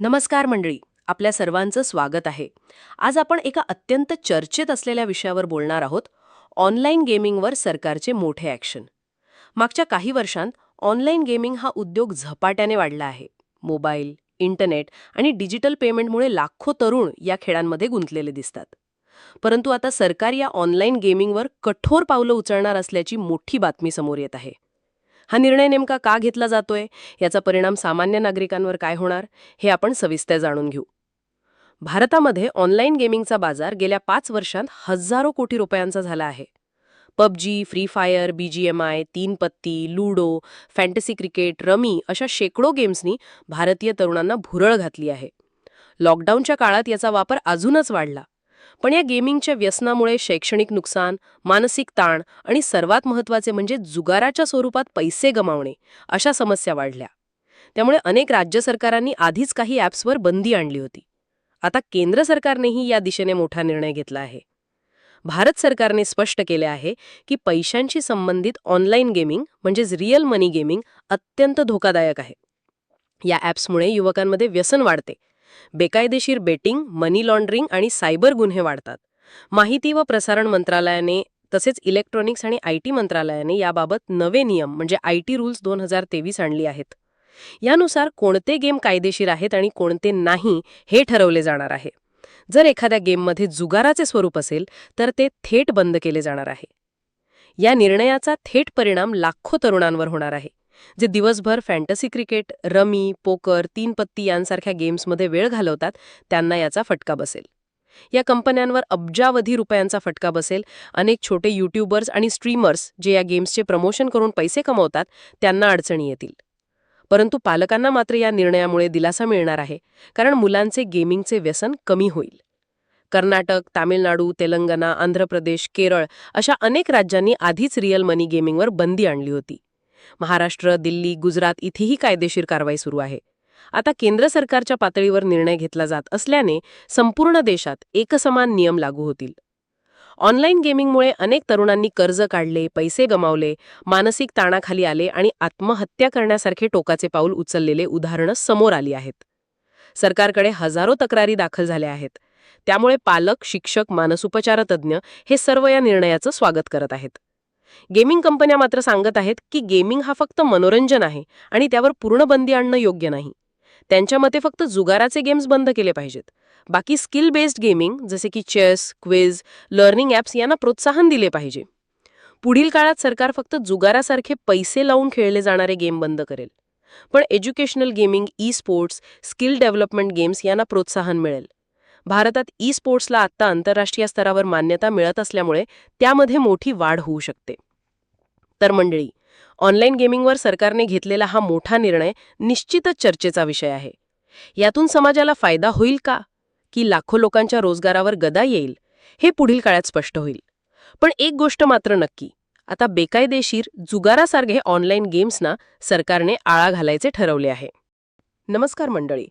नमस्कार मंडळी आपल्या सर्वांचं स्वागत आहे. आज आपण एका अत्यंत चर्चेत असलेल्या विषयावर बोलणार आहोत ऑनलाईन गेमिंगवर सरकारचे मोठे ॲक्शन. मागच्या काही वर्षांत ऑनलाईन गेमिंग हा उद्योग झपाट्याने वाढला आहे. मोबाईल इंटरनेट आणि डिजिटल पेमेंटमुळे लाखो तरुण या खेळांमध्ये गुंतलेले दिसतात. परंतु आता सरकार या ऑनलाईन गेमिंगवर कठोर पावलं उचलणार असल्याची मोठी बातमी समोर येत आहे. हा निर्णय नेमका का घेतला जातोय? याचा परिणाम सामान्य नागरिकांवर काय होणार? हे आपण सविस्तर जाणून घेऊ. भारतामध्ये ऑनलाईन गेमिंगचा बाजार गेल्या पाच वर्षांत हजारो कोटी रुपयांचा झाला आहे. पबजी फ्री फायर बीजीएमआय तीन पत्ती लुडो फॅन्टसी क्रिकेट रमी अशा शेकडो गेम्सनी भारतीय तरुणांना भुरळ घातली आहे. लॉकडाऊनच्या काळात याचा वापर अजूनच वाढला. पण या गेमिंगच्या व्यसनामुळे शैक्षणिक नुकसान मानसिक ताण आणि सर्वात महत्त्वाचे म्हणजे जुगाराच्या स्वरूपात पैसे गमावणे अशा समस्या वाढल्या. त्यामुळे अनेक राज्य सरकारांनी आधीच काही ॲप्सवर बंदी आणली होती. आता केंद्र सरकारनेही या दिशेने मोठा निर्णय घेतला आहे. भारत सरकारने स्पष्ट केले आहे की पैशांशी संबंधित ऑनलाईन गेमिंग म्हणजेच रिअल मनी गेमिंग अत्यंत धोकादायक आहे. या ॲप्समुळे युवकांमध्ये व्यसन वाढते बेकायदेशीर बेटिंग मनी लॉन्ड्रिंग आणि सायबर गुन्हे वाढतात. माहिती व प्रसारण मंत्रालयाने तसेच इलेक्ट्रॉनिक्स आणि आय टी मंत्रालयाने याबाबत नवे नियम म्हणजे आय टी रूल्स दोन हजार तेवीस आणली आहेत. यानुसार कोणते गेम कायदेशीर आहेत आणि कोणते नाही हे ठरवले जाणार आहे. जर एखाद्या गेममध्ये जुगाराचे स्वरूप असेल तर ते थेट बंद केले जाणार आहे. या निर्णयाचा थेट परिणाम लाखो तरुणांवर होणार आहे. जे दिवसभर फॅन्टसी क्रिकेट रमी पोकर तीन पत्ती यांसारख्या गेम्समध्ये वेळ घालवतात त्यांना याचा फटका बसेल. या कंपन्यांवर अब्जावधी रुपयांचा फटका बसेल. अनेक छोटे यूट्यूबर्स आणि स्ट्रीमर्स जे या गेम्सचे प्रमोशन करून पैसे कमवतात त्यांना अडचणी येतील. परंतु पालकांना मात्र या निर्णयामुळे दिलासा मिळणार आहे कारण मुलांचे गेमिंगचे व्यसन कमी होईल. कर्नाटक तामिळनाडू तेलंगणा आंध्र प्रदेश केरळ अशा अनेक राज्यांनी आधीच रिअल मनी गेमिंगवर बंदी आणली होती. महाराष्ट्र दिल्ली गुजरात इथेही कायदेशीर कारवाई सुरू आहे. आता केंद्र सरकारच्या पातळीवर निर्णय घेतला जात असल्याने संपूर्ण देशात एकसमान नियम लागू होतील. ऑनलाईन गेमिंगमुळे अनेक तरुणांनी कर्ज काढले पैसे गमावले मानसिक ताणाखाली आले आणि आत्महत्या करण्यासारखे टोकाचे पाऊल उचललेले उदाहरणं समोर आली आहेत. सरकारकडे हजारो तक्रारी दाखल झाल्या आहेत. त्यामुळे पालक शिक्षक मानसोपचारतज्ञ हे सर्व या निर्णयाचं स्वागत करत आहेत. गेमिंग कंपन्या मात्र सांगत आहेत की गेमिंग हा फक्त मनोरंजन आहे आणि त्यावर पूर्ण बंदी आणणं योग्य नाही. त्यांच्या मते फक्त जुगाराचे गेम्स बंद केले पाहिजेत. बाकी स्किल बेस्ड गेमिंग जसे की चेस क्विज लर्निंग ॲप्स यांना प्रोत्साहन दिले पाहिजे. पुढील काळात सरकार फक्त जुगारासारखे पैसे लावून खेळले जाणारे गेम बंद करेल. पण educational gaming e sports skill development games यांना प्रोत्साहन मिळेल. भारतात ई स्पोर्ट्सला आत्ता आंतरराष्ट्रीय स्तरावर मान्यता मिळत असल्यामुळे त्यामध्ये मोठी वाढ होऊ शकते. तर मंडळी ऑनलाईन गेमिंगवर सरकारने घेतलेला हा मोठा निर्णय निश्चितच चर्चेचा विषय आहे. यातून समाजाला फायदा होईल का? की लाखो लोकांच्या रोजगारावर गदा येईल? हे पुढील काळात स्पष्ट होईल. पण एक गोष्ट मात्र नक्की आता बेकायदेशीर जुगारासारखे ऑनलाईन गेम्सना सरकारने आळा घालायचे ठरवले आहे. नमस्कार मंडळी